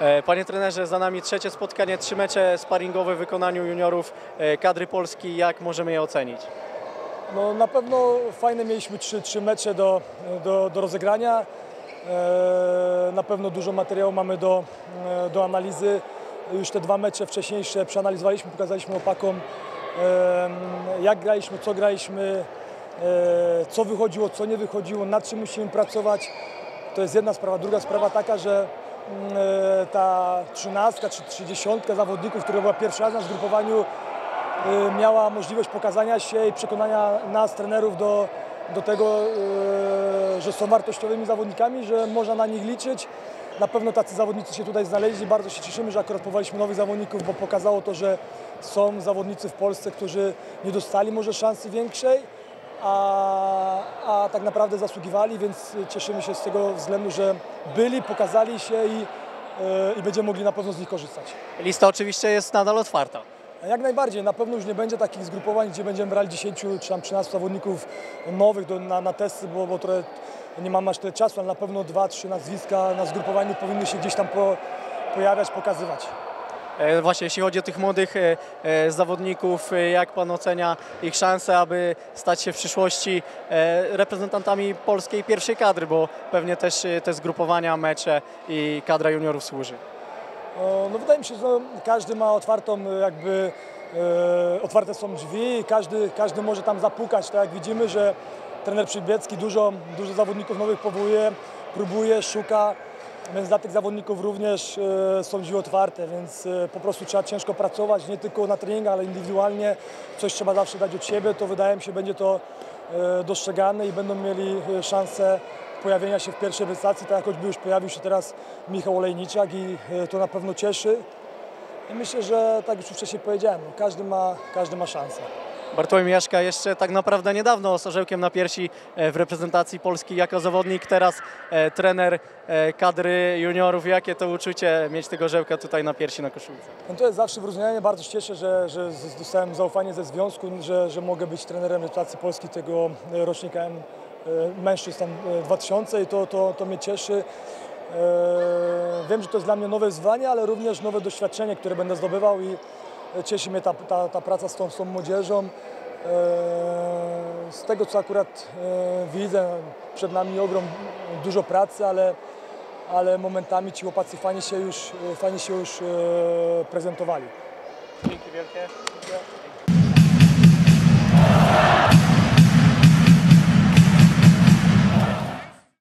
E, Panie trenerze, za nami trzecie spotkanie, trzy mecze sparingowe w wykonaniu juniorów e, kadry Polski. Jak możemy je ocenić? No, na pewno fajne mieliśmy trzy, trzy mecze do, do, do rozegrania. E, na pewno dużo materiału mamy do, do analizy. Już te dwa mecze wcześniejsze przeanalizowaliśmy, pokazaliśmy opakom, jak graliśmy, co graliśmy, co wychodziło, co nie wychodziło, nad czym musimy pracować. To jest jedna sprawa. Druga sprawa taka, że ta trzynastka czy trzydziesiątka zawodników, która była pierwszy raz na zgrupowaniu, y, miała możliwość pokazania się i przekonania nas, trenerów, do, do tego, y, że są wartościowymi zawodnikami, że można na nich liczyć. Na pewno tacy zawodnicy się tutaj znaleźli. Bardzo się cieszymy, że akurat powołaliśmy nowych zawodników, bo pokazało to, że są zawodnicy w Polsce, którzy nie dostali może szansy większej, a, a tak naprawdę zasługiwali, więc cieszymy się z tego względu, że byli, pokazali się i, y, i będziemy mogli na pewno z nich korzystać. Lista oczywiście jest nadal otwarta. Jak najbardziej, na pewno już nie będzie takich zgrupowań, gdzie będziemy brali 10 czy tam 13 zawodników nowych do, na, na testy, bo, bo trochę nie mam aż tyle czasu, ale na pewno 2-3 nazwiska na zgrupowaniu powinny się gdzieś tam po, pojawiać, pokazywać. E, Właśnie jeśli chodzi o tych młodych e, e, zawodników, jak Pan ocenia ich szanse, aby stać się w przyszłości reprezentantami polskiej pierwszej kadry, bo pewnie też te zgrupowania, mecze i kadra juniorów służy. No wydaje mi się, że każdy ma otwartą jakby otwarte są drzwi i każdy, każdy może tam zapukać. Tak jak widzimy, że trener Przybiecki dużo, dużo zawodników nowych powołuje, próbuje, szuka, więc dla tych zawodników również e, są drzwi otwarte, więc e, po prostu trzeba ciężko pracować, nie tylko na treningach, ale indywidualnie. Coś trzeba zawsze dać od siebie, to wydaje mi się będzie to e, dostrzegane i będą mieli szansę pojawienia się w pierwszej wystacji, tak jak choćby już pojawił się teraz Michał Olejniczak i to na pewno cieszy. I myślę, że tak już wcześniej powiedziałem, każdy, ma, każdy ma szansę. Bartłomiej Mieszka jeszcze tak naprawdę niedawno z orzełkiem na piersi e, w reprezentacji Polski jako zawodnik, teraz e, trener e, kadry juniorów. Jakie to uczucie mieć tego orzełka tutaj na piersi na koszulce? No to jest zawsze wyróżnienie, bardzo się cieszę, że, że dostałem zaufanie ze związku, że, że mogę być trenerem reprezentacji Polski tego rocznika mężczyzn tam e, 2000 i to, to, to mnie cieszy. Wiem, że to jest dla mnie nowe wyzwanie, ale również nowe doświadczenie, które będę zdobywał i cieszy mnie ta, ta, ta praca z tą, z tą młodzieżą. E, Z tego, co akurat e, widzę, przed nami ogrom, dużo pracy, ale ale momentami ci chłopacy fajnie się już, fajnie się już e, prezentowali. Dzięki wielkie.